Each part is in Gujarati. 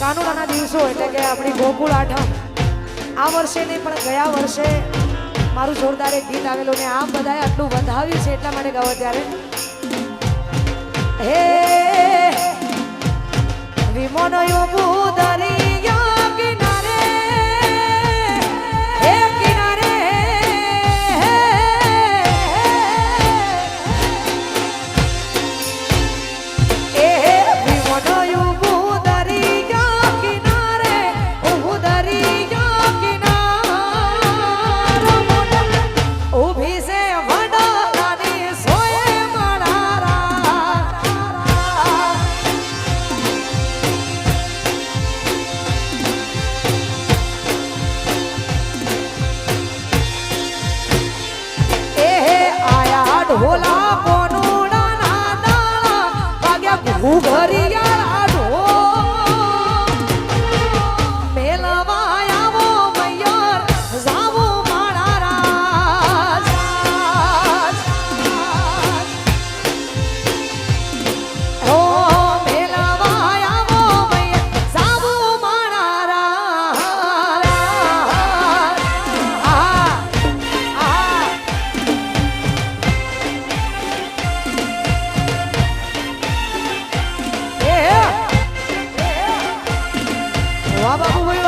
કાનુડાના દિવસો એટલે કે આપણી ગોકુળ આઠમ. આ વર્ષે નહીં, પણ ગયા વર્ષે મારું જોરદાર એક ગીત આવેલું ને આમ બધાએ આટલું વધાવ્યું છે એટલા માટે ગાવ ત્યારે. હે, વિમોનો યોગુ 我不会。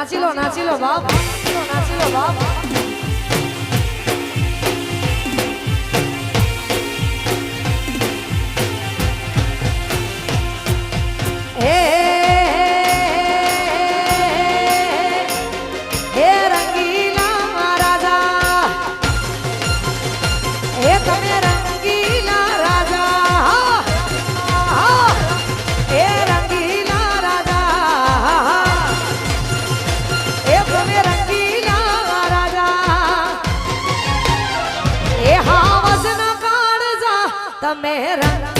নাচিল নাচিল বাপ। নাচিল বাপ। मेरा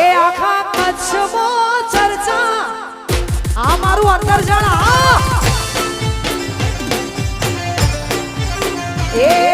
એ આખા કચ્છમાં ચર્ચા. આ મારું અંદર જાણ આ એ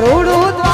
કરોડો